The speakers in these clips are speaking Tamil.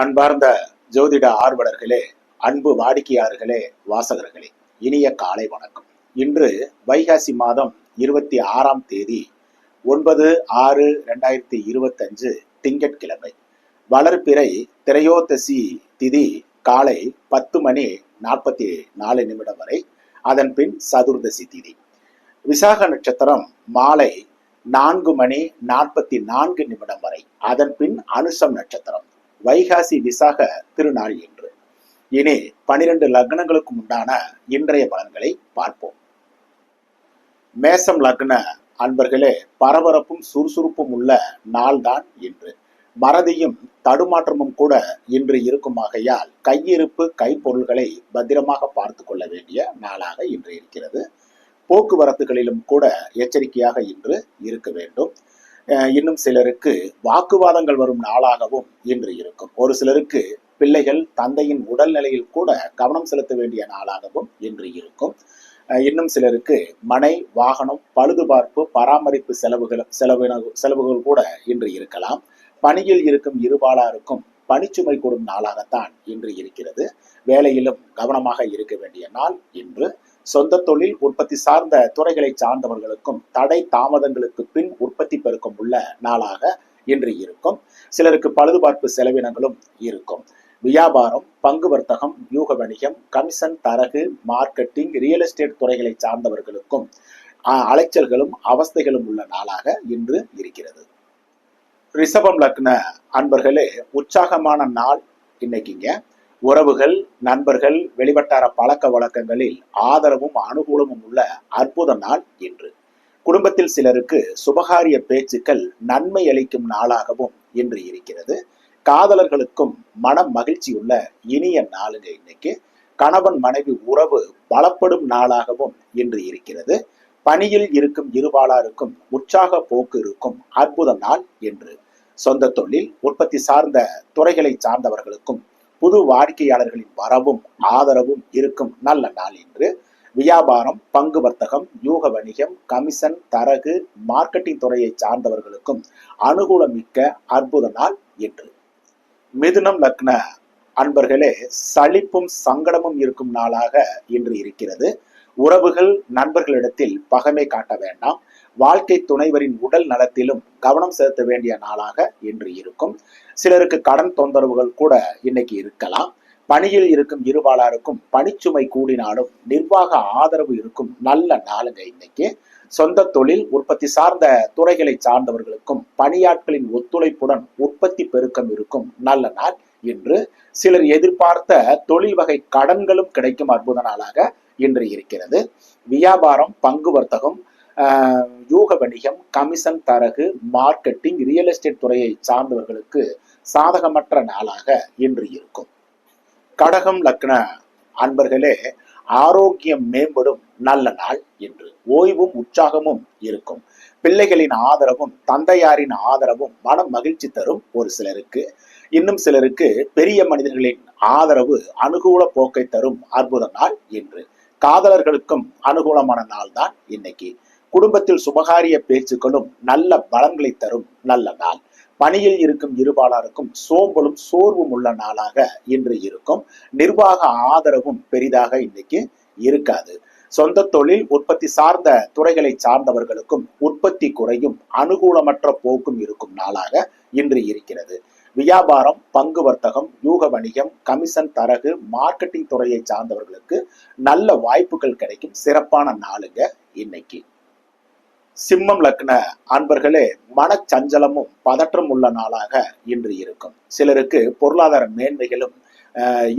அன்பார்ந்த ஜோதிட ஆர்வலர்களே அன்பு வாடிக்கையாளர்களே வாசகர்களே இனிய காலை வணக்கம். இன்று வைகாசி மாதம் இருபத்தி ஆறாம் தேதி ஒன்பது ஆறு ரெண்டாயிரத்தி இருபத்தஞ்சு திங்கட்கிழமை. வளர்பிறை திரையோதசி திதி காலை பத்து மணி நாற்பத்தி நாலு நிமிடம் வரை அதன் பின் சதுர்தசி திதி. விசாக நட்சத்திரம் மாலை நான்கு மணி நாற்பத்தி நான்கு நிமிடம் வரை அதன் பின் அனுஷம் நட்சத்திரம். வைகாசி விசாக திருநாள் என்று. இனி பனிரெண்டு லக்னங்களுக்கு உண்டான இன்றைய பலன்களை பார்ப்போம். மேசம் லக்ன அன்பர்களே பரபரப்பும் சுறுசுறுப்பும் உள்ள நாள்தான் இன்று. மறதியும் தடுமாற்றமும் கூட இன்று இருக்குமாகையால் கையிருப்பு கைப்பொருள்களை பத்திரமாக பார்த்து கொள்ள வேண்டிய நாளாக இன்று இருக்கிறது. போக்குவரத்துகளிலும் கூட எச்சரிக்கையாக இன்று இருக்க வேண்டும். இன்னும் சிலருக்கு வாக்குவாதங்கள் வரும் நாளாகவும் இன்று இருக்கும். ஒரு சிலருக்கு பிள்ளைகள் தந்தையின் உடல்நிலையில் கூட கவனம் செலுத்த வேண்டிய நாளாகவும் இன்று இருக்கும். அஹ் இன்னும் சிலருக்கு மனை வாகனம் பழுதுபார்ப்பு பராமரிப்பு செலவுகள் செலவின செலவுகள் கூட இன்று இருக்கலாம். பணியில் இருக்கும் இருபாலாருக்கும் பணிச்சுமை கூடும் நாளாகத்தான் இன்று இருக்கிறது. வேலையிலும் கவனமாக இருக்க வேண்டிய நாள் இன்று. சொந்த தொழில் உற்பத்தி சார்ந்த துறைகளை சார்ந்தவர்களுக்கும் தடை தாமதங்களுக்கு பின் உற்பத்தி பெருக்கம் உள்ள நாளாக இன்று இருக்கும். சிலருக்கு பழுதுபார்ப்பு செலவினங்களும் இருக்கும். வியாபாரம் பங்கு வர்த்தகம் யூக வணிகம் கமிஷன் தரகு மார்க்கெட்டிங் ரியல் எஸ்டேட் துறைகளை சார்ந்தவர்களுக்கும் அஹ், அலைச்சல்களும் அவஸ்தைகளும் உள்ள நாளாக இன்று இருக்கிறது. ரிஷபம் லக்ன அன்பர்களே உற்சாகமான நாள் இன்னைக்குங்க. உறவுகள் நண்பர்கள் வெளிவட்டார பழக்க வழக்கங்களில் ஆதரவும் அனுகூலமும் உள்ள அற்புத நாள் இன்று. குடும்பத்தில் சிலருக்கு சுபகாரிய பேச்சுக்கள் நன்மை அளிக்கும் நாளாகவும் இன்று இருக்கிறது. காதலர்களுக்கும் மன மகிழ்ச்சியுள்ள இனிய நாளுங்க இன்னைக்கு. கணவன் மனைவி உறவு பலப்படும் நாளாகவும் இன்று இருக்கிறது. பணியில் இருக்கும் இருபாலாருக்கும் உற்சாக போக்கு இருக்கும் அற்புத நாள் என்று சொந்த தொழில் உற்பத்தி சார்ந்த துறைகளை சார்ந்தவர்களுக்கும் புது வாடிக்கையாளர்களின் வரவும் ஆதரவும் இருக்கும் நல்ல நாள் என்று வியாபாரம் பங்கு வர்த்தகம் யூக வணிகம் கமிஷன் தரகு மார்க்கெட்டிங் துறையை சார்ந்தவர்களுக்கும் அனுகூலமிக்க அற்புத நாள் என்று மிதுனம் லக்ன. அன்பர்களே சளிப்பும் சங்கடமும் இருக்கும் நாளாக இன்று இருக்கிறது. உறவுகள் நண்பர்களிடத்தில் பகைமை காட்ட வேண்டாம். வாழ்க்கை துணைவரின் உடல் நலத்திலும் கவனம் செலுத்த வேண்டிய நாளாக இன்று இருக்கும். சிலருக்கு கடன் தொந்தரவுகள் கூட இன்னைக்கு இருக்கலாம். பணியில் இருக்கும் இருபாலாருக்கும் பணிச்சுமை கூடினாலும் நிர்வாக ஆதரவு இருக்கும் நல்ல நாளுங்க இன்னைக்கு. சொந்த தொழில் உற்பத்தி சார்ந்த துறைகளை சார்ந்தவர்களுக்கும் பணியாட்களின் ஒத்துழைப்புடன் உற்பத்தி பெருக்கம் இருக்கும் நல்ல நாள் இன்று. சிலர் எதிர்பார்த்த தொழில் வகை கடன்களும் கிடைக்கும் அற்புத நாளாக இன்று இருக்கிறது. வியாபாரம் பங்கு வர்த்தகம் யூக வணிகம் கமிஷன் தரகு மார்க்கெட்டிங் ரியல் எஸ்டேட் துறையை சார்ந்தவர்களுக்கு சாதகமற்ற நாளாக இன்று இருக்கும். கடகம் லக்ன அன்பர்களே ஆரோக்கியம் மேம்படும் நல்ல நாள் என்று ஓய்வும் உற்சாகமும் இருக்கும். பிள்ளைகளின் ஆதரவும் தந்தையாரின் ஆதரவும் மனம் மகிழ்ச்சி தரும் ஒரு சிலருக்கு. இன்னும் சிலருக்கு பெரிய மனிதர்களின் ஆதரவு அனுகூல போக்கை தரும் அற்புத நாள் என்று காதலர்களுக்கும் அனுகூலமான நாள் தான் இன்னைக்கு. குடும்பத்தில் சுபகாரிய பேச்சுக்களும் நல்ல பலன்களை தரும் நல்ல நாள். பணியில் இருக்கும் இருபாலாருக்கும் சோம்பலும் சோர்வும் உள்ள நாளாக இன்று இருக்கும். நிர்வாக ஆதரவும் பெரிதாக இன்னைக்கு இருக்காது. சொந்த தொழில் உற்பத்தி சார்ந்த துறைகளை சார்ந்தவர்களுக்கும் உற்பத்தி குறையும் அனுகூலமற்ற போக்கும் இருக்கும் நாளாக இன்று இருக்கிறது. வியாபாரம் பங்கு வர்த்தகம் யூக வணிகம் கமிஷன் தரகு மார்க்கெட்டிங் துறையை சார்ந்தவர்களுக்கு நல்ல வாய்ப்புகள் கிடைக்கும். சிறப்பான நாளுங்க இன்னைக்கு. சிம்மம் லக்ன அன்பர்களே மனச்சஞ்சலமும் பதற்றம் உள்ள நாளாக இன்று இருக்கும். சிலருக்கு பொருளாதார மேன்மைகளும்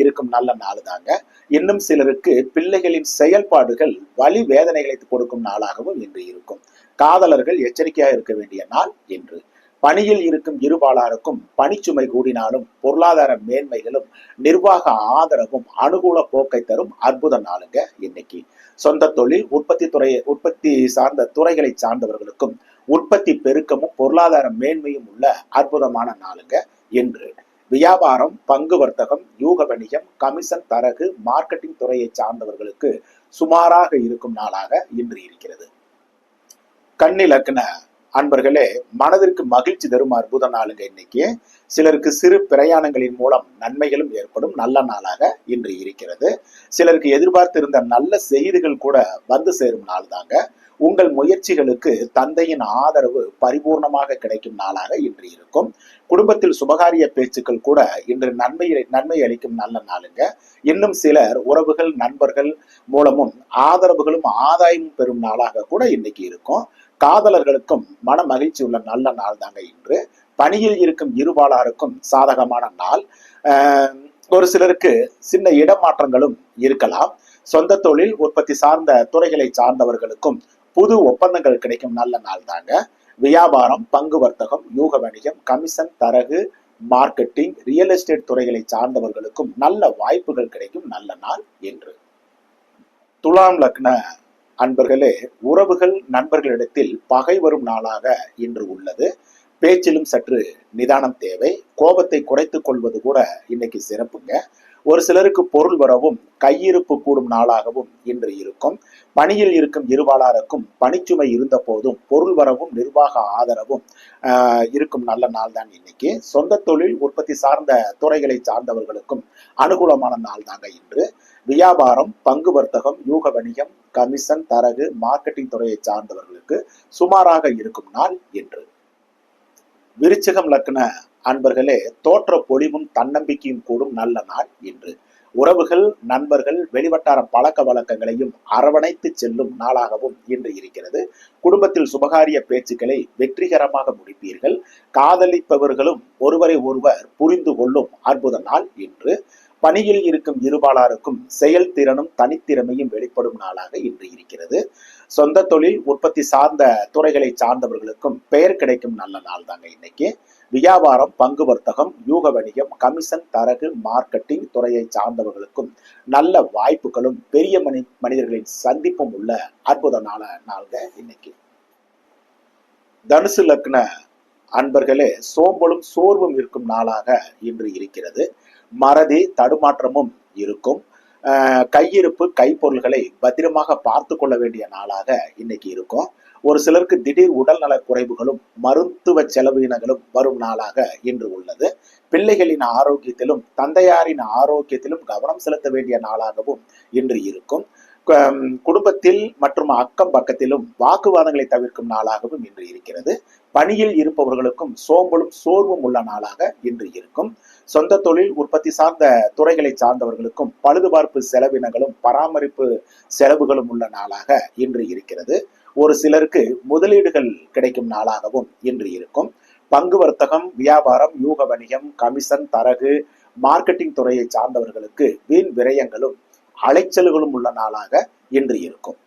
இருக்கும் நல்ல நாள் தாங்க. இன்னும் சிலருக்கு பிள்ளைகளின் செயல்பாடுகள் வலி வேதனைகளை கொடுக்கும் நாளாகவும் இன்று இருக்கும். காதலர்கள் எச்சரிக்கையாக இருக்க வேண்டிய நாள் இன்று. பணியில் இருக்கும் இருபாலாருக்கும் பணிச்சுமை கூடினாலும் பொருளாதார மேன்மைகளும் நிர்வாக ஆதரவும் அனுகூல போக்கை தரும் அற்புத நாளுங்க இன்னைக்கு. சொந்த தொழில் உற்பத்தி துறையை உற்பத்தி சார்ந்த துறைகளை சார்ந்தவர்களுக்கும் உற்பத்தி பெருக்கமும் பொருளாதார மேன்மையும் உள்ள அற்புதமான நாளுங்க என்று வியாபாரம் பங்கு வர்த்தகம் யூக வணிகம் கமிஷன் தரகு மார்க்கெட்டிங் துறையை சார்ந்தவர்களுக்கு சுமாராக இருக்கும் நாளாக இன்று இருக்கிறது. கண்ணிலக்கண அன்பர்களே மனதிற்கு மகிழ்ச்சி தரும் அற்புத நாளுங்க இன்னைக்கு. சிலருக்கு சிறு பிரயாணங்களின் மூலம் நன்மைகளும் ஏற்படும். நல்ல நாளாக இன்று இருக்கிறது. சிலருக்கு எதிர்பார்த்திருந்த நல்ல செய்திகள் கூட வந்து சேரும் நாள் தாங்க உங்கள் முயற்சிகளுக்கு தந்தையின் ஆதரவு பரிபூர்ணமாக கிடைக்கும் நாளாக இன்று இருக்கும். குடும்பத்தில் சுபகாரிய பேச்சுக்கள் கூட இன்று நன்மை நன்மை அளிக்கும் நல்ல நாளுங்க. இன்னும் சிலர் உறவுகள் நண்பர்கள் மூலமும் ஆதரவுகளும் ஆதாயமும் பெறும் நாளாக கூட இன்னைக்கு இருக்கும். காதலர்களுக்கும் மன மகிழ்ச்சி உள்ள நல்ல நாள் தாங்க இன்று. பணியில் இருக்கும் இருபாலாருக்கும் சாதகமான நாள். ஆஹ் ஒரு சிலருக்கு சின்ன இடமாற்றங்களும் இருக்கலாம். சொந்த தொழில் உற்பத்தி சார்ந்த துறைகளை சார்ந்தவர்களுக்கும் புது ஒப்பந்தங்கள் கிடைக்கும் நல்ல நாள் தாங்க. வியாபாரம் பங்கு வர்த்தகம் யூக வணிகம் கமிஷன் தரகு மார்க்கெட்டிங் ரியல் எஸ்டேட் துறைகளை சார்ந்தவர்களுக்கும் நல்ல வாய்ப்புகள் கிடைக்கும் நல்ல நாள் என்று துலாம் லக்ன அன்பர்களே உறவுகள் நண்பர்களிடத்தில் பகை வரும் நாளாக இன்று உள்ளது. பேச்சிலும் சற்று நிதானம் தேவை. கோபத்தை குறைத்து கொள்வது கூட இன்னைக்கு சிறப்புங்க. ஒரு சிலருக்கு பொருள் வரவும் கையிருப்பு கூடும் நாளாகவும் இன்று இருக்கும். பணியில் இருக்கும் இருவாளாருக்கும் பணிச்சுமை இருந்த போதும் பொருள் வரவும் நிர்வாக ஆதரவும் ஆஹ், இருக்கும் நல்ல நாள் தான் இன்னைக்கு. சொந்த தொழில் உற்பத்தி சார்ந்த துறைகளை சார்ந்தவர்களுக்கும் அனுகூலமான நாள் தாங்க இன்று. வியாபாரம் பங்கு வர்த்தகம் யூக வணிகம் கமிஷன் தரகு மார்க்கெட்டிங் துறையை சார்ந்தவர்களுக்கு சுமாராக இருக்கும் நாள் என்று விருச்சிகம் லக்ன அன்பர்களே தோற்ற பொலிவும் தன்னம்பிக்கையும் கூடும் நல்ல நாள் என்று உறவுகள் நண்பர்கள் வெளிவட்டார பழக்க வழக்கங்களையும் அரவணைத்து செல்லும் நாளாகவும் இன்று இருக்கிறது. குடும்பத்தில் சுபகாரிய பேச்சுக்களை வெற்றிகரமாக முடிப்பீர்கள். காதலிப்பவர்களும் ஒருவரை ஒருவர் புரிந்து கொள்ளும் அற்புத நாள் இன்று. பணியில் இருக்கும் இருபாலாருக்கும் செயல்திறனும் தனித்திறமையும் வெளிப்படும் நாளாக இன்று இருக்கிறது. சொந்த தொழில் உற்பத்தி சார்ந்த துறைகளை சார்ந்தவர்களுக்கும் பெயர் கிடைக்கும் நல்ல நாள் தாங்க இன்னைக்கு. வியாபாரம் பங்கு வர்த்தகம் யூக வணிகம் கமிஷன் தரகு மார்க்கெட்டிங் துறையை சார்ந்தவர்களுக்கும் நல்ல வாய்ப்புகளும் பெரிய மனி மனிதர்களின் சந்திப்பும் உள்ள அற்புத நாள நாள்க இன்னைக்கு. தனுசு லக்ன அன்பர்களே சோம்பலும் சோர்வும் இருக்கும் நாளாக இன்று இருக்கிறது. மறதி தடுமாற்றமும் இருக்கும். ஆஹ் கையிருப்பு கைப்பொருள்களை பத்திரமாக பார்த்து கொள்ள வேண்டிய நாளாக இன்னைக்கு இருக்கும். ஒரு சிலருக்கு திடீர் உடல்நல குறைவுகளும் மருத்துவ செலவினங்களும் வரும் நாளாக இன்று உள்ளது. பிள்ளைகளின் ஆரோக்கியத்திலும் தந்தையாரின் ஆரோக்கியத்திலும் கவனம் செலுத்த வேண்டிய நாளாகவும் இன்று இருக்கும். குடும்பத்தில் மற்றும் அக்கம் பக்கத்திலும் வாக்குவாதங்களை தவிர்க்கும் நாளாகவும் இன்று இருக்கிறது. பணியில் இருப்பவர்களுக்கும் சோம்பலும் சோர்வும் உள்ள நாளாக இன்று இருக்கும். சொந்த தொழில் உற்பத்தி சார்ந்த துறைகளை சார்ந்தவர்களுக்கும் பழுதுபார்ப்பு செலவினங்களும் பராமரிப்பு செலவுகளும் உள்ள நாளாக இன்று இருக்கிறது. ஒரு சிலருக்கு முதலீடுகள் கிடைக்கும் நாளாகவும் இன்று இருக்கும். பங்கு வர்த்தகம் வியாபாரம் யூக வணிகம் கமிஷன் தரகு மார்க்கெட்டிங் துறையை சார்ந்தவர்களுக்கு வீண் விரயங்களும் அலைச்சல்களும் உள்ள நாளாக இன்று இருக்கும்.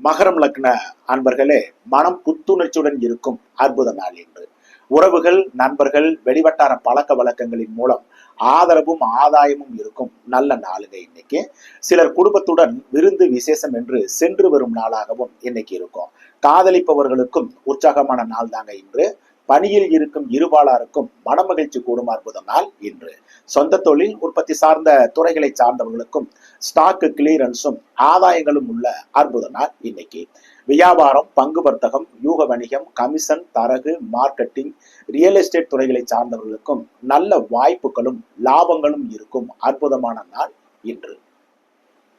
மகரம் லக்ன அன்பர்களே மனம் புத்துணர்ச்சியுடன் இருக்கும் அற்புத நாள் என்று உறவுகள் நண்பர்கள் வெளிவட்டார பழக்க வழக்கங்களின் மூலம் ஆதரவும் ஆதாயமும் இருக்கும். நல்ல நாளுங்க இன்னைக்கு. சிலர் குடும்பத்துடன் விருந்து விசேஷம் என்று சென்று வரும் நாளாகவும் இன்னைக்கு இருக்கும். காதலிப்பவர்களுக்கும் உற்சாகமான நாள் தாங்க இன்று. பணியில் இருக்கும் இருபாலாருக்கும் மனமகிழ்ச்சி கூடும் அற்புத நாள் இன்று. சொந்த தொழில் உற்பத்தி சார்ந்த துறைகளை சார்ந்தவர்களுக்கும் ஸ்டாக் கிளியரன்ஸும் ஆதாயங்களும் உள்ள அற்புத நாள் இன்னைக்கு. வியாபாரம் பங்கு வர்த்தகம் யூக வணிகம் கமிஷன் தரகு மார்க்கெட்டிங் ரியல் எஸ்டேட் துறைகளை சார்ந்தவர்களுக்கும் நல்ல வாய்ப்புகளும் லாபங்களும் இருக்கும் அற்புதமான நாள் இன்று.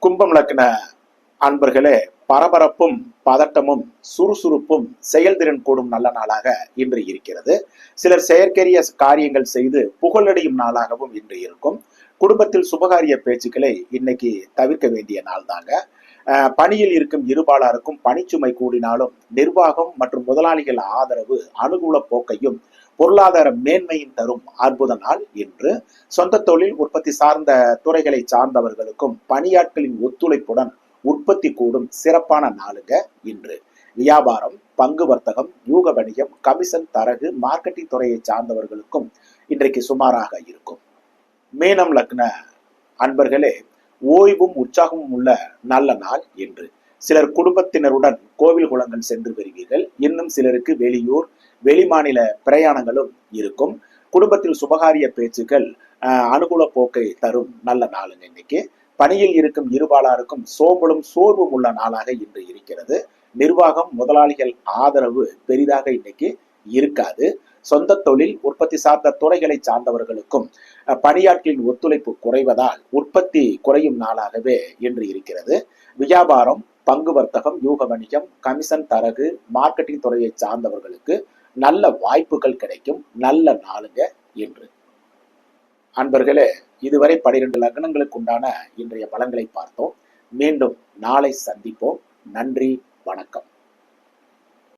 கும்பம் லக்ன அன்பர்களே பரபரப்பும் பதட்டமும் சுறுசுறுப்பும் செயல்திறன் கூடும் நல்ல நாளாக இன்று இருக்கிறது. சிலர் செயற்கரிய காரியங்கள் செய்து புகழடையும் நாளாகவும் இன்று இருக்கும். குடும்பத்தில் சுபகாரிய பேச்சுக்களை இன்னைக்கு தவிர்க்க வேண்டிய நாள் தாங்க. பணியில் இருக்கும் இருபாலாருக்கும் பணிச்சுமை கூடினாலும் நிர்வாகம் மற்றும் முதலாளிகள் ஆதரவு அனுகூல போக்கையும் பொருளாதார மேன்மையும் தரும் அற்புத நாள் இன்று. சொந்த தொழில் உற்பத்தி சார்ந்த துறைகளை சார்ந்தவர்களுக்கும் பணியாட்களின் ஒத்துழைப்புடன் உற்பத்தி கூடும் சிறப்பான நாளுங்க இன்று. வியாபாரம் பங்கு வர்த்தகம் யூக வணிகம் கமிஷன் தரகு மார்க்கெட்டிங் துறையை சார்ந்தவர்களுக்கும் இன்றைக்கு சுமாராக இருக்கும். மீனம் லக்ன அன்பர்களே ஓய்வும் உற்சாகமும் உள்ள நல்ல நாள் என்று சிலர் குடும்பத்தினருடன் கோவில் குளங்கள் சென்று வருவீர்கள் இன்னும் சிலருக்கு வெளியூர் வெளிமாநில பிரயாணங்களும் இருக்கும். குடும்பத்தில் சுபகாரிய பேச்சுக்கள் ஆஹ், அனுகூல போக்கை தரும் நல்ல நாளுங்க இன்னைக்கு. பணியில் இருக்கும் இருபாலாருக்கும் சோம்பலும் சோர்வும் உள்ள நாளாக இன்று இருக்கிறது. நிர்வாகம் முதலாளிகள் ஆதரவு பெரிதாக இன்னைக்கு இருக்காது. சொந்த தொழில் உற்பத்தி சார்ந்த துறைகளை சார்ந்தவர்களுக்கும் பணியாட்களின் ஒத்துழைப்பு குறைவதால் உற்பத்தி குறையும் நாளாகவே இன்று இருக்கிறது. வியாபாரம் பங்கு வர்த்தகம் யூக வணிகம் கமிஷன் தரகு மார்க்கெட்டிங் துறையை சார்ந்தவர்களுக்கு நல்ல வாய்ப்புகள் கிடைக்கும். நல்ல நாளுங்க என்று அன்பர்களே இதுவரை பனிரெண்டு லக்னங்களுக்கு உண்டான இன்றைய பலன்களை பார்த்தோம். மீண்டும் நாளை சந்திப்போம். நன்றி வணக்கம்.